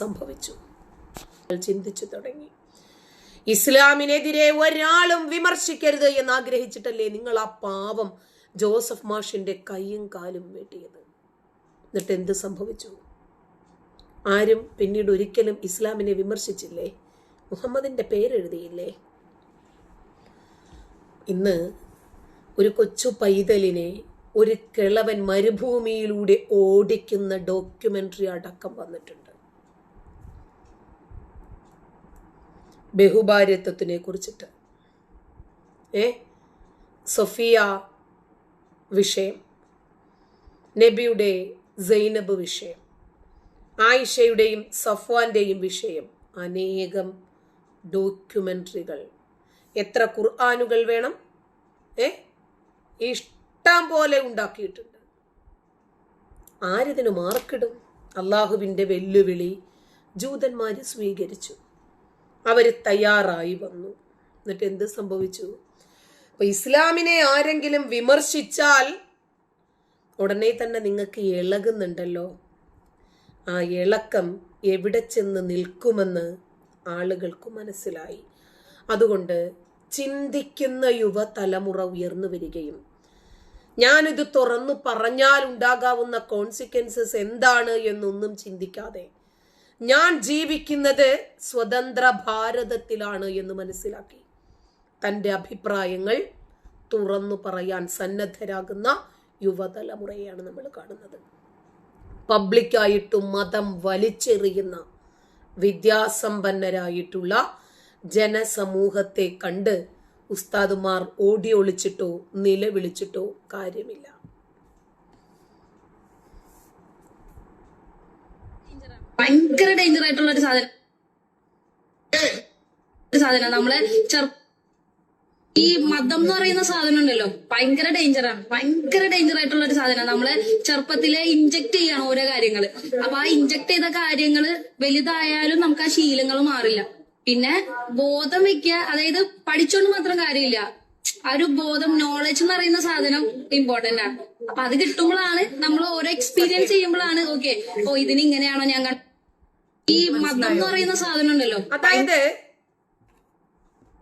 സംഭവിച്ചു. ചിന്തിച്ചു തുടങ്ങി. ഇസ്ലാമിനെതിരെ ഒരാളും വിമർശിക്കരുത് എന്ന് ആഗ്രഹിച്ചിട്ടല്ലേ നിങ്ങൾ ആ പാവം ജോസഫ് മാഷിന്റെ കൈയും കാലും വെട്ടിയത്? എന്നിട്ട് എന്ത് സംഭവിച്ചു? ആരും പിന്നീട് ഒരിക്കലും ഇസ്ലാമിനെ വിമർശിച്ചില്ലേ? മുഹമ്മദിന്റെ പേരെഴുതിയില്ലേ? ഇന്ന് ഒരു കൊച്ചു പൈതലിനെ ഒരു കിളവൻ മരുഭൂമിയിലൂടെ ഓടിക്കുന്ന ഡോക്യുമെന്ററി അടക്കം വന്നിട്ടുണ്ട്. ബഹുഭാര്യത്വത്തിനെ കുറിച്ചിട്ട്. ഏ? സൊഫിയ വിഷയം. നബിയുടെ സൈനബ് വിഷയം. ആയിഷയുടെയും സഫ്വാന്റെയും വിഷയം. അനേകം ഡോക്യുമെന്ററികൾ. എത്ര ഖുർആാനുകൾ വേണം? ഏ? ഇഷ്ടം പോലെ ഉണ്ടാക്കിയിട്ടുണ്ട്. ആരിതിന് മാർക്കിടും? അള്ളാഹുവിന്റെ വെല്ലുവിളി ജൂതന്മാർ സ്വീകരിച്ചു. അവർ തയ്യാറായി വന്നു. എന്നിട്ട് എന്ത് സംഭവിച്ചു? അപ്പൊ ഇസ്ലാമിനെ ആരെങ്കിലും വിമർശിച്ചാൽ ഉടനെ തന്നെ നിങ്ങൾക്ക് ഇളകുന്നുണ്ടല്ലോ. ആ ഇളക്കം എവിടെ ചെന്ന് നിൽക്കുമെന്ന് ആളുകൾക്ക് മനസ്സിലായി. അതുകൊണ്ട് ചിന്തിക്കുന്ന യുവതലമുറ ഉയർന്നു വരികയും ഞാനിത് തുറന്നു പറഞ്ഞാൽ ഉണ്ടാകാവുന്ന കോൺസിക്വൻസസ് എന്താണ് എന്നൊന്നും ചിന്തിക്കാതെ ഞാൻ ജീവിക്കുന്നത് സ്വതന്ത്ര ഭാരതത്തിലാണ് എന്ന് മനസ്സിലാക്കി. തന്റെ അഭിപ്രായങ്ങൾ തുറന്നു പറയാൻ സന്നദ്ധരാകുന്ന യുവതലമുറയാണ് നമ്മൾ കാണുന്നത്. പബ്ലിക്കായിട്ടും മതം വലിച്ചെറിയുന്ന വിദ്യാസമ്പന്നരായിട്ടുള്ള ജനസമൂഹത്തെ കണ്ട് ഉസ്താദുമാർ ഓടിയൊളിച്ചിട്ടോ നിലവിളിച്ചിട്ടോ കാര്യമില്ല. ഭയങ്കര ഡേഞ്ചർ ആയിട്ടുള്ള ഒരു സാധനം. സാധനം. നമ്മളെ ചെറു ഈ മതം എന്ന് പറയുന്ന സാധനം ഉണ്ടല്ലോ. ഭയങ്കര ഡേഞ്ചറാണ് ഭയങ്കര ഡേഞ്ചർ ആയിട്ടുള്ള ഒരു സാധനം. നമ്മളെ ചെറുപ്പത്തിലെ ഇഞ്ചക്ട് ചെയ്യണം ഓരോ കാര്യങ്ങൾ. അപ്പൊ ആ ഇഞ്ചക്ട് ചെയ്ത കാര്യങ്ങൾ വലുതായാലും നമുക്ക് ആ ശീലങ്ങൾ മാറില്ല. പിന്നെ ബോധം വെക്കുക അതായത് പഠിച്ചോണ്ട് മാത്രം കാര്യമില്ല. ആ ഒരു ബോധം നോളജ് എന്ന് പറയുന്ന സാധനം ഇമ്പോർട്ടന്റ് ആണ്. അപ്പൊ അത് കിട്ടുമ്പോഴാണ് നമ്മൾ എക്സ്പീരിയൻസ് ചെയ്യുമ്പോഴാണ് ഓക്കെ ഓ ഇതിന് ഇങ്ങനെയാണോ ഞാൻ ഈ മതം എന്ന് പറയുന്ന സാധനം ഉണ്ടല്ലോ അതായത്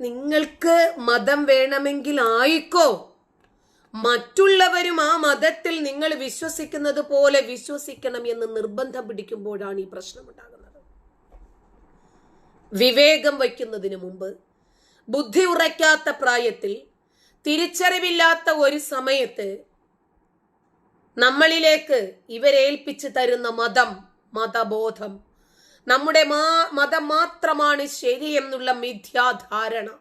നിങ്ങൾക്ക് മതം വേണമെങ്കിൽ ആയിക്കോ മറ്റുള്ളവരും ആ മതത്തിൽ നിങ്ങൾ വിശ്വസിക്കുന്നത് പോലെ വിശ്വസിക്കണം എന്ന് നിർബന്ധം പിടിക്കുമ്പോഴാണ് ഈ പ്രശ്നം ഉണ്ടാകുന്നത് വിവേകം വയ്ക്കുന്നതിന് മുമ്പ് ബുദ്ധി ഉറയ്ക്കാത്ത പ്രായത്തിൽ തിരിച്ചറിവില്ലാത്ത ഒരു സമയത്ത് നമ്മളിലേക്ക് ഇവരേൽപ്പിച്ചു തരുന്ന മതം മതബോധം. നമ്മുടെ മാ മതം മാത്രമാണ് ശരി എന്നുള്ള മിഥ്യാധാരണ.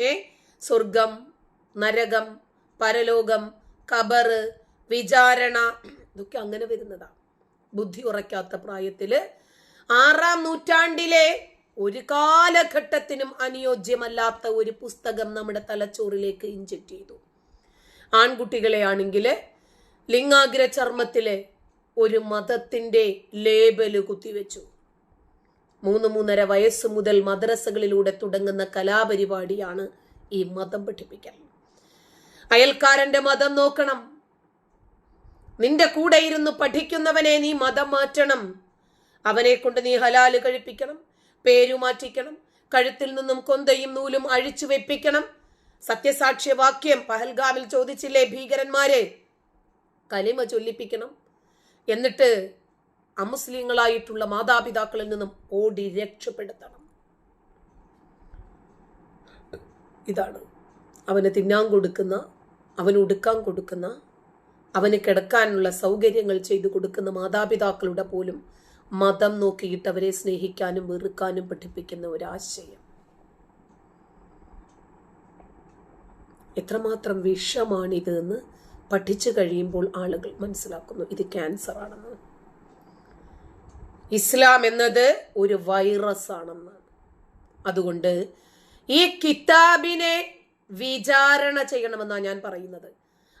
ഏ? സ്വർഗം നരകം പരലോകം കബറ് വിചാരണ ഇതൊക്കെ അങ്ങനെ വരുന്നതാ. ബുദ്ധി ഉറയ്ക്കാത്ത പ്രായത്തിൽ ആറാം നൂറ്റാണ്ടിലെ ഒരു കാലഘട്ടത്തിനും അനുയോജ്യമല്ലാത്ത ഒരു പുസ്തകം നമ്മുടെ തലച്ചോറിലേക്ക് ഇഞ്ചക്ട് ചെയ്തു. ആൺകുട്ടികളെ ആണെങ്കിൽ ലിംഗാഗ്ര ചർമ്മത്തിലെ ഒരു മതത്തിന്റെ ലേബൽ കുത്തിവെച്ചു. മൂന്ന് മൂന്നര വയസ്സ് മുതൽ മദ്രസകളിലൂടെ തുടങ്ങുന്ന കലാപരിപാടിയാണ് ഈ മതം പഠിപ്പിക്കൽ. അയൽക്കാരന്റെ മതം നോക്കണം. നിന്റെ കൂടെ ഇരുന്ന് പഠിക്കുന്നവനെ നീ മതം മാറ്റണം. അവനെ കൊണ്ട് നീ ഹലാൽ കഴിപ്പിക്കണം പേരു മാറ്റിക്കണം കഴുത്തിൽ നിന്നും കൊന്തയും നൂലും അഴിച്ചു വെപ്പിക്കണം. സത്യസാക്ഷ്യവാക്യം പഹൽഗാമിൽ ചോദിച്ചില്ലേ ഭീകരന്മാരെ? കലിമ ചൊല്ലിപ്പിക്കണം. എന്നിട്ട് അമുസ്ലിങ്ങളായിട്ടുള്ള മാതാപിതാക്കളിൽ നിന്നും ഓടി രക്ഷപ്പെടുത്തണം. ഇതാണ്. അവന് തിന്നാൻ കൊടുക്കുന്ന അവന് ഉടുക്കാൻ കൊടുക്കുന്ന അവന് കിടക്കാനുള്ള സൗകര്യങ്ങൾ ചെയ്തു കൊടുക്കുന്ന മാതാപിതാക്കളുടെ പോലും മതം നോക്കിയിട്ട് അവരെ സ്നേഹിക്കാനും വെറുക്കാനും പഠിപ്പിക്കുന്ന ഒരാശയം. എത്രമാത്രം വിഷമാണിത് എന്ന് പഠിച്ചു കഴിയുമ്പോൾ ആളുകൾ മനസ്സിലാക്കുന്നു ഇത് ക്യാൻസർ ആണെന്ന്. ഇസ്ലാം എന്നത് ഒരു വൈറസ് ആണെന്ന്. അതുകൊണ്ട് ഈ കിതാബിനെ വിചാരണ ചെയ്യണമെന്നാണ് ഞാൻ പറയുന്നത്.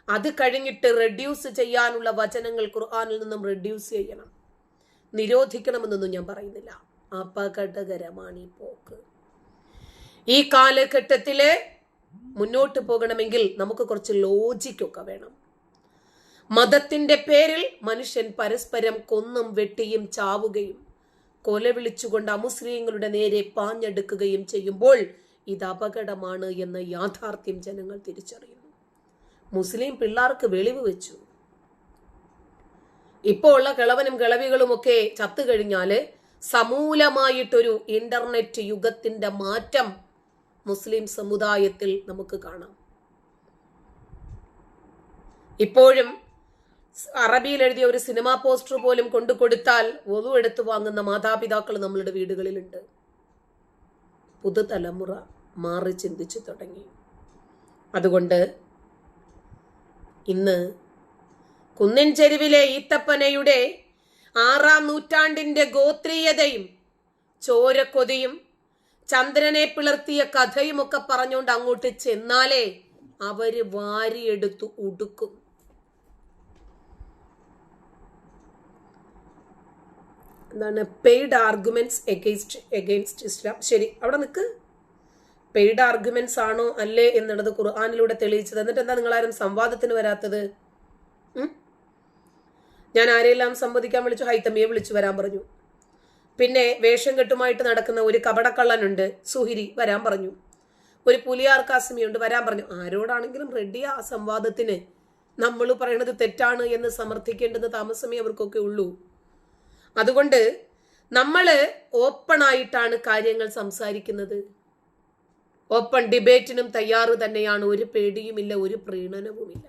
അത് കഴിഞ്ഞിട്ട് റെഡ്യൂസ് ചെയ്യാനുള്ള വചനങ്ങൾ ഖുർആാനിൽ നിന്നും റെഡ്യൂസ് ചെയ്യണം. നിരോധിക്കണമെന്നൊന്നും ഞാൻ പറയുന്നില്ല. അപകടകരമാണ് ഈ പോക്ക്. ഈ കാലഘട്ടത്തിൽ മുന്നോട്ട് പോകണമെങ്കിൽ നമുക്ക് കുറച്ച് ലോജിക്കൊക്കെ വേണം. മതത്തിന്റെ പേരിൽ മനുഷ്യൻ പരസ്പരം കൊന്നും വെട്ടിയും ചാവുകയും കൊല വിളിച്ചുകൊണ്ട് അമുസ്ലിങ്ങളുടെ നേരെ പാഞ്ഞെടുക്കുകയും ചെയ്യുമ്പോൾ ഇത് അപകടമാണ് എന്ന യാഥാർത്ഥ്യം ജനങ്ങൾ തിരിച്ചറിയുന്നു. മുസ്ലിം പിള്ളേർക്ക് വെളിവ് വെച്ചു. ഇപ്പോൾ ഉള്ള കിളവനും കിളവികളും ഒക്കെ ചത്തു കഴിഞ്ഞാൽ സമൂലമായിട്ടൊരു ഇന്റർനെറ്റ് യുഗത്തിന്റെ മാറ്റം മുസ്ലിം സമുദായത്തിൽ നമുക്ക് കാണാം. ഇപ്പോഴും അറബിയിൽ എഴുതിയ ഒരു സിനിമാ പോസ്റ്റർ പോലും കൊണ്ടു കൊടുത്താൽ ഒതു എടുത്തു വാങ്ങുന്ന മാതാപിതാക്കൾ നമ്മളുടെ വീടുകളിലുണ്ട്. പുതുതലമുറ മാറി ചിന്തിച്ചു തുടങ്ങി. അതുകൊണ്ട് ഇന്ന് കുന്നിൻ ചെരുവിലെ ഈത്തപ്പനയുടെ ആറാം നൂറ്റാണ്ടിന്റെ ഗോത്രീയതയും ചോരക്കൊതിയും ചന്ദ്രനെ പിളർത്തിയ കഥയുമൊക്കെ പറഞ്ഞുകൊണ്ട് അങ്ങോട്ട് ചെന്നാലേ അവർ വാരിയെടുത്തു ഉടുക്കും. എന്താണ്? Paid arguments against against Islam ശരി അവിടെ നിൽക്ക് പെയ്ഡ് ആർഗ്യുമെന്റ്സ് ആണോ അല്ലേ എന്നുള്ളത് ഖുർആാനിലൂടെ തെളിയിച്ചത്. എന്നിട്ട് എന്താ നിങ്ങളാരും സംവാദത്തിന് വരാത്തത്? ഞാൻ ആരെയെല്ലാം സംവദിക്കാൻ വിളിച്ചു? ഹൈത്തമ്മിയെ വിളിച്ചു വരാൻ പറഞ്ഞു. പിന്നെ വേഷം കെട്ടുമായിട്ട് നടക്കുന്ന ഒരു കപടക്കള്ളനുണ്ട് സുഹിരി വരാൻ പറഞ്ഞു. ഒരു പുലിയാർ കാസിമിയുണ്ട് വരാൻ പറഞ്ഞു. ആരോടാണെങ്കിലും റെഡിയാ ആ സംവാദത്തിന്. നമ്മൾ പറയണത് തെറ്റാണ് എന്ന് സമർത്ഥിക്കേണ്ടത് താമസമേ അവർക്കൊക്കെ ഉള്ളൂ. അതുകൊണ്ട് നമ്മൾ ഓപ്പൺ ആയിട്ടാണ് കാര്യങ്ങൾ സംസാരിക്കുന്നത്. ഓപ്പൺ ഡിബേറ്റിനും തയ്യാറ് തന്നെയാണ്. ഒരു പേടിയുമില്ല ഒരു പ്രീണനവുമില്ല.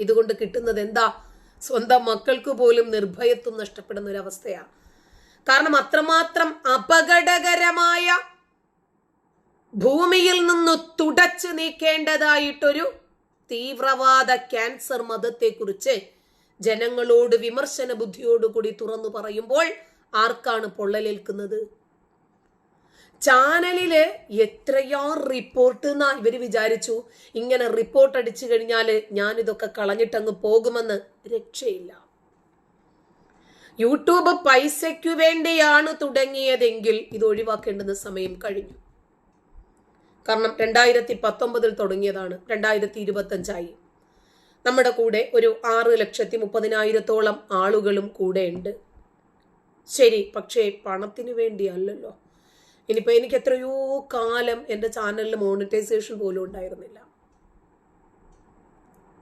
ഇതുകൊണ്ട് കിട്ടുന്നത് എന്താ? സ്വന്തം മക്കൾക്ക് പോലും നിർഭയത്വം നഷ്ടപ്പെടുന്ന ഒരു അവസ്ഥയാണ് കാരണം അത്രമാത്രം അപകടകരമായ ഭൂമിയിൽ നിന്ന് തുടച്ചു നീക്കേണ്ടതായിട്ടൊരു തീവ്രവാദ ക്യാൻസർ മതത്തെക്കുറിച്ച് ജനങ്ങളോട് വിമർശന ബുദ്ധിയോടുകൂടി തുറന്നു പറയുമ്പോൾ ആർക്കാണ് പൊള്ളലേൽക്കുന്നത്? ചാനലിൽ എത്രയോ റിപ്പോർട്ട് എന്നാ ഇവർ വിചാരിച്ചു. ഇങ്ങനെ റിപ്പോർട്ട് അടിച്ചു കഴിഞ്ഞാൽ ഞാനിതൊക്കെ കളഞ്ഞിട്ടങ്ങ് പോകുമെന്ന് രക്ഷയില്ല. യൂട്യൂബ് പൈസയ്ക്കു വേണ്ടിയാണ് തുടങ്ങിയതെങ്കിൽ ഇത് ഒഴിവാക്കേണ്ടുന്ന സമയം കഴിഞ്ഞു. കാരണം രണ്ടായിരത്തി പത്തൊമ്പതിൽ തുടങ്ങിയതാണ്. രണ്ടായിരത്തി ഇരുപത്തി അഞ്ചായി നമ്മുടെ കൂടെ ഒരു ആറ് ലക്ഷത്തി മുപ്പതിനായിരത്തോളം ആളുകളും കൂടെ ഉണ്ട്. ശരി പക്ഷേ പണത്തിന് വേണ്ടിയല്ലല്ലോ. ഇനിയിപ്പോൾ എനിക്ക് എത്രയോ കാലം എന്റെ ചാനലിൽ മോണിറ്റൈസേഷൻ പോലും ഉണ്ടായിരുന്നില്ല.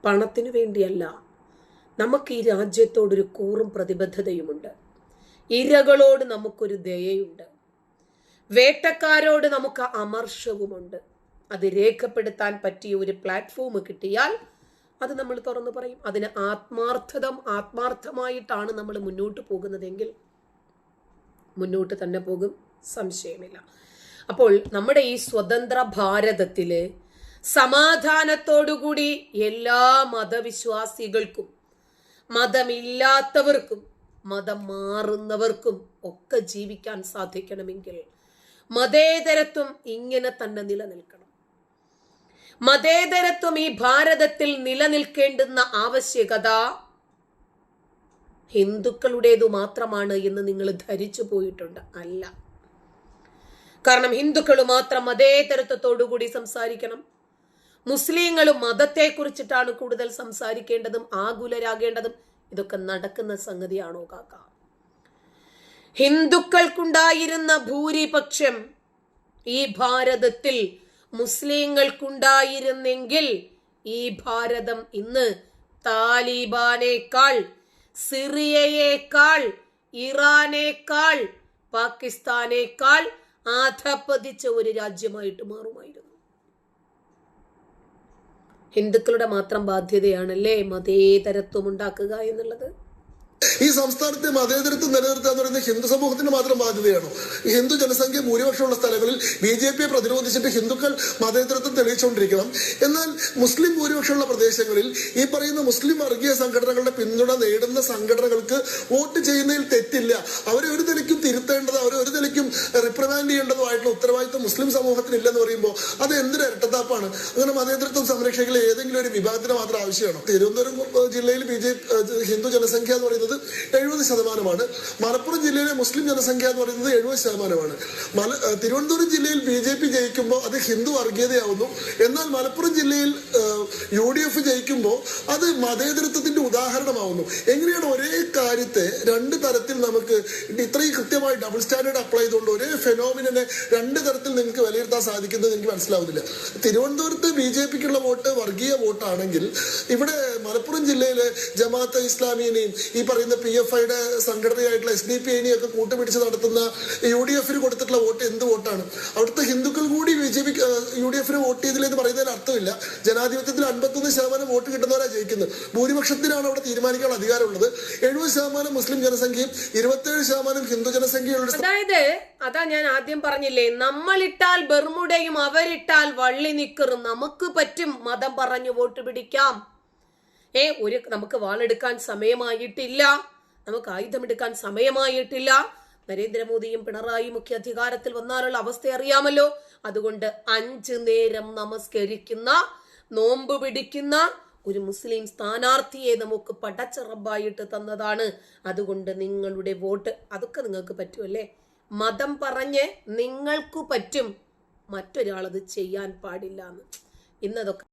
പണത്തിന് വേണ്ടിയല്ല. നമുക്ക് ഈ രാജ്യത്തോടൊരു കൂറും പ്രതിബദ്ധതയുമുണ്ട്. ഇരകളോട് നമുക്കൊരു ദയയുണ്ട്. വേട്ടക്കാരോട് നമുക്ക് അമർഷവുമുണ്ട്. അത് രേഖപ്പെടുത്താൻ പറ്റിയ ഒരു പ്ലാറ്റ്ഫോം കിട്ടിയാൽ അത് നമ്മൾ തുറന്നു പറയും. അതിന് ആത്മാർത്ഥതം ആത്മാർത്ഥമായിട്ടാണ് നമ്മൾ മുന്നോട്ട് പോകുന്നതെങ്കിൽ മുന്നോട്ട് തന്നെ പോകും. സംശയമില്ല. അപ്പോൾ നമ്മുടെ ഈ സ്വതന്ത്ര ഭാരതത്തിൽ സമാധാനത്തോടുകൂടി എല്ലാ മതവിശ്വാസികൾക്കും മതമില്ലാത്തവർക്കും മതം മാറുന്നവർക്കും ഒക്കെ ജീവിക്കാൻ സാധിക്കണമെങ്കിൽ മതേതരത്വം ഇങ്ങനെ തന്നെ നിലനിൽക്കണം. മതേതരത്വം ഈ ഭാരതത്തിൽ നിലനിൽക്കേണ്ടുന്ന ആവശ്യകത ഹിന്ദുക്കളുടേതു മാത്രമാണ് എന്ന് നിങ്ങൾ ധരിച്ചു പോയിട്ടുണ്ട് അല്ല. കാരണം ഹിന്ദുക്കൾ മാത്രം മതേതരത്വത്തോടുകൂടി സംസാരിക്കണം. മുസ്ലിങ്ങളും മതത്തെക്കുറിച്ചിട്ടാണ് കൂടുതൽ സംസാരിക്കേണ്ടതും ആകുലരാകേണ്ടതും. ഇതൊക്കെ നടക്കുന്ന സംഗതിയാണോ കാക്ക? ഹിന്ദുക്കൾക്കുണ്ടായിരുന്ന ഭൂരിപക്ഷം ഈ ഭാരതത്തിൽ മുസ്ലിങ്ങൾക്കുണ്ടായിരുന്നെങ്കിൽ ഈ ഭാരതം ഇന്ന് താലിബാനേക്കാൾ സിറിയയേക്കാൾ ഇറാനേക്കാൾ പാകിസ്ഥാനേക്കാൾ ആധപ്പതിച്ച ഒരു രാജ്യമായിട്ട് മാറുമായിരുന്നു. ഹിന്ദുക്കളുടെ മാത്രം ബാധ്യതയാണല്ലേ മതേതരത്വം ഉണ്ടാക്കുക എന്നുള്ളത്? ഈ സംസ്ഥാനത്തെ മതേതരത്വം നിലനിർത്തുക എന്ന് പറയുന്നത് ഹിന്ദു സമൂഹത്തിന് മാത്രം ബാധ്യതയാണോ? ഹിന്ദു ജനസംഖ്യ ഭൂരിപക്ഷമുള്ള സ്ഥലങ്ങളിൽ ബി ജെ പിയെ പ്രതിരോധിച്ചിട്ട് ഹിന്ദുക്കൾ മതേതരത്വം തെളിയിച്ചുകൊണ്ടിരിക്കണം. എന്നാൽ മുസ്ലിം ഭൂരിപക്ഷമുള്ള പ്രദേശങ്ങളിൽ ഈ പറയുന്ന മുസ്ലിം വർഗീയ സംഘടനകളുടെ പിന്തുണ നേടുന്ന സംഘടനകൾക്ക് വോട്ട് ചെയ്യുന്നതിൽ തെറ്റില്ല. അവരെ ഒരു നിലയ്ക്കും തിരുത്തേണ്ടത് അവരെ ഒരു നിലയ്ക്കും റിപ്രമാൻഡ് ചെയ്യേണ്ടതുമായിട്ടുള്ള ഉത്തരവാദിത്വം മുസ്ലിം സമൂഹത്തിന് ഇല്ലെന്ന് പറയുമ്പോൾ അത് എന്തൊരു ഇരട്ടത്താപ്പാണ്? അങ്ങനെ മതേതരത്വം സംരക്ഷിക്കൽ ഏതെങ്കിലും ഒരു വിഭാഗത്തിന് മാത്രം ആവശ്യമാണോ? തിരുവനന്തപുരം ജില്ലയിൽ ബി ഹിന്ദു ജനസംഖ്യ എന്ന് പറയുന്നത് പറയുന്നത് എഴുപത് ശതമാനമാണ്. മലപ്പുറം ജില്ലയിലെ മുസ്ലിം ജനസംഖ്യ എന്ന് പറയുന്നത് എഴുപത് ശതമാനമാണ്. മല തിരുവനന്തപുരം ജില്ലയിൽ ബി ജെ പി ജയിക്കുമ്പോൾ അത് ഹിന്ദു വർഗീയതയാവുന്നു. എന്നാൽ മലപ്പുറം ജില്ലയിൽ യു ഡി എഫ് ജയിക്കുമ്പോൾ അത് മതേതരത്വത്തിന്റെ ഉദാഹരണമാവുന്നു. എങ്ങനെയാണ് ഒരേ കാര്യത്തെ രണ്ട് തരത്തിൽ നമുക്ക് ഇത്രയും കൃത്യമായി ഡബിൾ സ്റ്റാൻഡേർഡ് അപ്ലൈ ചെയ്തുകൊണ്ട് ഒരേ ഫെനോമിനെ രണ്ട് തരത്തിൽ നിങ്ങൾക്ക് വിലയിരുത്താൻ സാധിക്കുന്നത് എനിക്ക് മനസ്സിലാവുന്നില്ല. തിരുവനന്തപുരത്ത് ബി ജെ പിക്കുള്ള വോട്ട് വർഗീയ വോട്ടാണെങ്കിൽ ഇവിടെ മലപ്പുറം ജില്ലയിലെ ജമാഅത്ത് ഇസ്ലാമിയെയും ഈ പറയുന്ന പി എഫ് ഐയുടെ സംഘടനയായിട്ടുള്ള എസ് ഡി പി ഐനെയൊക്കെ കൂട്ടുപിടിച്ച് നടത്തുന്ന യു ഡി എഫിന് കൊടുത്തിട്ടുള്ള വോട്ട് എന്ത് വോട്ടാണ്? അവിടുത്തെ ഹിന്ദുക്കൾ കൂടി B J P U D എഫിന് വോട്ട് ചെയ്തില്ലെന്ന് പറയുന്നതിന് അർത്ഥമില്ല. ജനാധിപത്യത്തിൽ അൻപത്തൊന്ന് ശതമാനം വോട്ട് കിട്ടുന്നവരാണ് ജയിക്കുന്നത്. ഭൂരിപക്ഷത്തിനാണ് അവിടെ തീരുമാനിക്കാനുള്ള അധികാരമുള്ളത്. എഴുപത് ശതമാനം മുസ്ലിം ജനസംഖ്യയും ഇരുപത്തേഴ് ശതമാനം ഹിന്ദു ജനസംഖ്യയുള്ള അതായത് അതാ ഞാൻ ആദ്യം പറഞ്ഞില്ലേ നമ്മളിട്ടാൽ ബെർമുടയും അവരിട്ടാൽ വള്ളി നിക്കറും നമുക്ക് പറ്റും മതം പറഞ്ഞു വോട്ട് പിടിക്കാം. ഏ ഒരു നമുക്ക് വാളെടുക്കാൻ സമയമായിട്ടില്ല. നമുക്ക് ആയുധമെടുക്കാൻ സമയമായിട്ടില്ല. നരേന്ദ്രമോദിയും പിണറായി ഒക്കെ അധികാരത്തിൽ വന്നാലുള്ള അവസ്ഥ അറിയാമല്ലോ. അതുകൊണ്ട് അഞ്ച് നേരം നമസ്കരിക്കുന്ന നോമ്പ് പിടിക്കുന്ന ഒരു മുസ്ലിം സ്ഥാനാർത്ഥിയെ നമുക്ക് പടച്ചറബായിട്ട് തന്നതാണ്. അതുകൊണ്ട് നിങ്ങളുടെ വോട്ട് അതൊക്കെ നിങ്ങൾക്ക് പറ്റുമല്ലേ മതം പറഞ്ഞ് നിങ്ങൾക്കു പറ്റും. മറ്റൊരാളത് ചെയ്യാൻ പാടില്ല എന്ന് ഇന്നതൊക്കെ